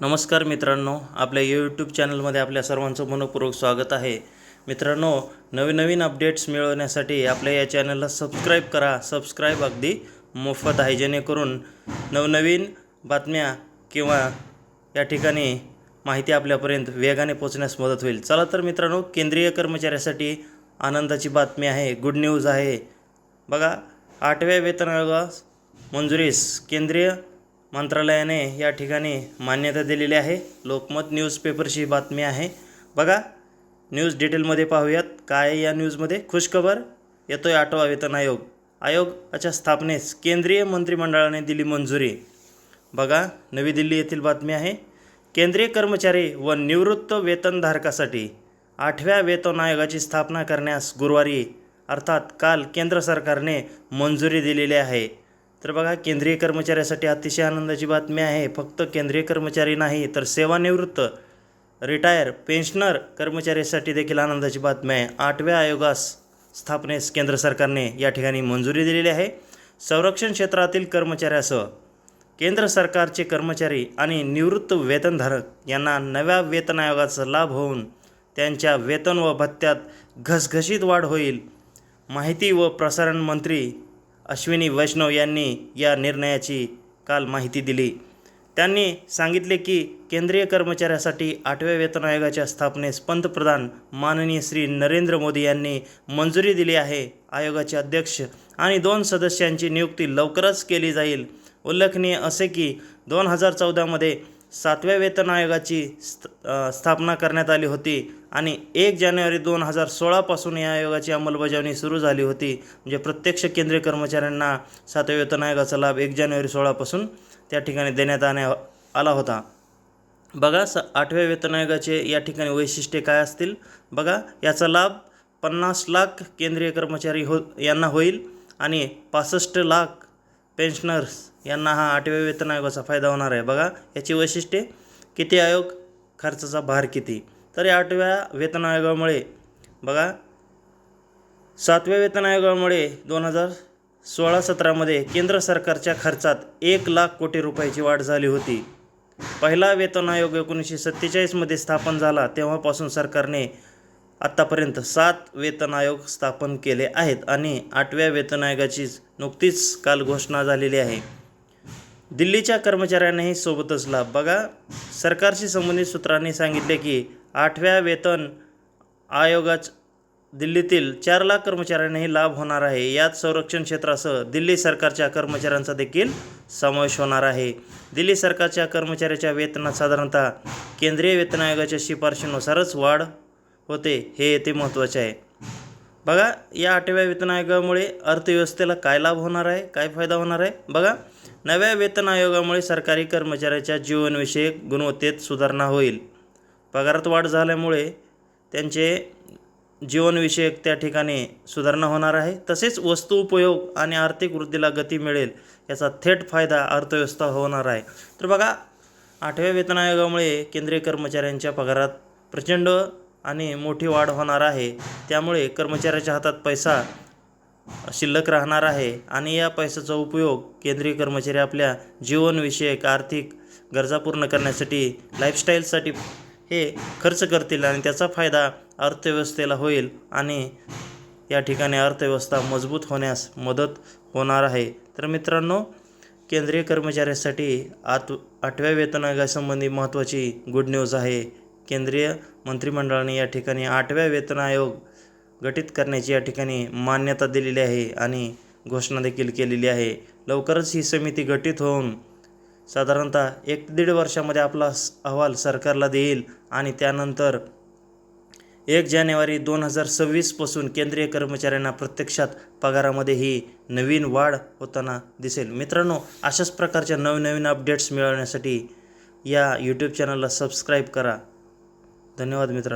नमस्कार मित्रांनो आपल्या यूट्यूब चॅनलमध्ये आपल्या सर्वांचं मनपूर्वक स्वागत आहे. मित्रांनो नवीन नवीन अपडेट्स मिळवण्यासाठी आपल्या या चॅनलला सबस्क्राईब करा. सबस्क्राईब अगदी मोफत आहे जेणेकरून नवनवीन बातम्या किंवा या ठिकाणी माहिती आपल्यापर्यंत वेगाने पोचण्यास मदत होईल. चला तर मित्रांनो केंद्रीय कर्मचाऱ्यासाठी आनंदाची बातमी आहे गुड न्यूज आहे. बघा आठव्या वेतन आयोगास मंजुरीस केंद्रीय मंत्रालयाने या ठिकाणी मान्यता दिलेली आहे. लोकमत न्यूजपेपरची बातमी आहे. बघा न्यूज डिटेलमध्ये पाहूयात. काय या न्यूजमध्ये? खुशखबर येतोय आठवा वेतन आयोग. आयोगाच्या स्थापनेस केंद्रीय मंत्रिमंडळाने दिली मंजुरी. बघा नवी दिल्ली येथील बातमी आहे. केंद्रीय कर्मचारी व निवृत्त वेतनधारकासाठी आठव्या वेतन आयोगाची स्थापना करण्यास गुरुवारी अर्थात काल केंद्र सरकारने मंजुरी दिलेली आहे. तर बघा केंद्रीय कर्मचाऱ्यासाठी अतिशय आनंदाची बातमी आहे. फक्त केंद्रीय कर्मचारी नाही तर सेवानिवृत्त रिटायर पेन्शनर कर्मचाऱ्यासाठी देखील आनंदाची बातमी आहे. आठव्या आयोगास स्थापनेस केंद्र सरकारने या ठिकाणी मंजुरी दिलेली आहे. संरक्षण क्षेत्रातील कर्मचाऱ्यासह केंद्र सरकारचे कर्मचारी आणि निवृत्त वेतनधारक यांना नव्या वेतन आयोगाचा लाभ होऊन त्यांच्या वेतन व भत्त्यात घसघशीत वाढ होईल. माहिती व प्रसारण मंत्री अश्विनी वैष्णव यांनी या निर्णयाची काल माहिती दिली. त्यांनी सांगितले की केंद्रीय कर्मचाऱ्यासाठी आठव्या वेतन आयोगाच्या स्थापनेस पंतप्रधान माननीय श्री नरेंद्र मोदी यांनी मंजुरी दिली आहे. आयोगाचे अध्यक्ष आणि दोन सदस्यांची नियुक्ती लवकरच केली जाईल. उल्लेखनीय असे की दोन हजार चौदामध्ये सातव्या वेतन आयोगाची स्त स्थापना करण्यात आली होती. आणि एक जानेवारी दोन हजार सोळापासून या आयोगाची अंमलबजावणी सुरू झाली होती. म्हणजे प्रत्यक्ष केंद्रीय कर्मचाऱ्यांना सातव्या वेतन आयोगाचा लाभ एक जानेवारी सोळापासून त्या ठिकाणी देण्यात आण्या आला होता. बघा स आठव्या वेतन आयोगाचे या ठिकाणी वैशिष्ट्ये काय असतील? बघा याचा लाभ पन्नास लाख केंद्रीय कर्मचारी हो यांना होईल आणि पासष्ट लाख पेन्शनर्स यांना हा आठव्या वेतन आयोगाचा फायदा होणार आहे. बघा याची वैशिष्ट्ये किती आयोग? खर्चाचा भार किती? तर या आठव्या वेतन आयोगामुळे बघा सातव्या वेतन आयोगामुळे दोन हजार सोळा सतरामध्ये केंद्र सरकारच्या खर्चात एक लाख कोटी रुपयाची वाढ झाली होती. पहिला वेतन आयोग एकोणीसशे सत्तेचाळीसमध्ये स्थापन झाला तेव्हापासून सरकारने आत्तापर्यंत सात वेतन आयोग स्थापन केले आहेत आणि आठव्या वेतन आयोगाची नुकतीच काल घोषणा झालेली आहे. दिल्लीच्या कर्मचाऱ्यांनाही सोबतच लाभ. बघा सरकारशी संबंधित सूत्रांनी सांगितले की आठव्या वेतन आयोगाच दिल्लीतील चार लाख कर्मचाऱ्यांनाही लाभ होणार आहे. यात संरक्षण क्षेत्रासह दिल्ली सरकारच्या कर्मचाऱ्यांचा देखील समावेश होणार आहे. दिल्ली सरकारच्या कर्मचाऱ्याच्या वेतनात साधारणतः केंद्रीय वेतन आयोगाच्या शिफारशीनुसारच वाढ होते हे येथे महत्त्वाचे आहे. बघा या आठव्या वेतन आयोगामुळे अर्थव्यवस्थेला काय लाभ होणार आहे काय फायदा होणार आहे? बघा नव्या वेतन आयोगामुळे सरकारी कर्मचाऱ्याच्या जीवनविषयक गुणवत्तेत सुधारणा होईल. पगारात वाढ झाल्यामुळे त्यांचे जीवनविषयक त्या ठिकाणी सुधारणा होणार आहे. तसेच वस्तू उपयोग आणि आर्थिक वृद्धीला गती मिळेल याचा थेट फायदा अर्थव्यवस्था होणार आहे. तर बघा आठव्या वेतन आयोगामुळे केंद्रीय कर्मचाऱ्यांच्या पगारात प्रचंड आणि मोठी वाढ होणार आहे. त्यामुळे कर्मचाऱ्याच्या हातात पैसा शिल्लक राहणार आहे आणि या पैशाचा उपयोग केंद्रीय कर्मचारी आपल्या जीवनविषयक आर्थिक गरजा पूर्ण करण्यासाठी लाईफस्टाईलसाठी हे खर्च करतील आणि त्याचा फायदा अर्थव्यवस्थेला होईल आणि या ठिकाणी अर्थव्यवस्था मजबूत होण्यास मदत होणार आहे. तर मित्रांनो केंद्रीय कर्मचाऱ्यांसाठी आत आठव्या वेतन आयोगासंबंधी महत्त्वाची गुड न्यूज आहे. केंद्रीय मंत्रिमंडळाने या ठिकाणी आठव्या वेतन आयोग गठीत करण्याची या ठिकाणी मान्यता दिलेली आहे आणि घोषणा देखील केलेली आहे. लवकरच ही समिती गठीत होऊन साधारणतः एक दीड वर्षामध्ये आपला अहवाल सरकारला देईल आणि त्यानंतर एक जानेवारी दोन हजार सव्वीसपासून केंद्रीय कर्मचाऱ्यांना प्रत्यक्षात पगारामध्ये ही नवीन वाढ होताना दिसेल. मित्रांनो अशाच प्रकारच्या नवनवीन अपडेट्स मिळवण्यासाठी या यूट्यूब चॅनलला सबस्क्राईब करा. धन्यवाद मित्रांनो.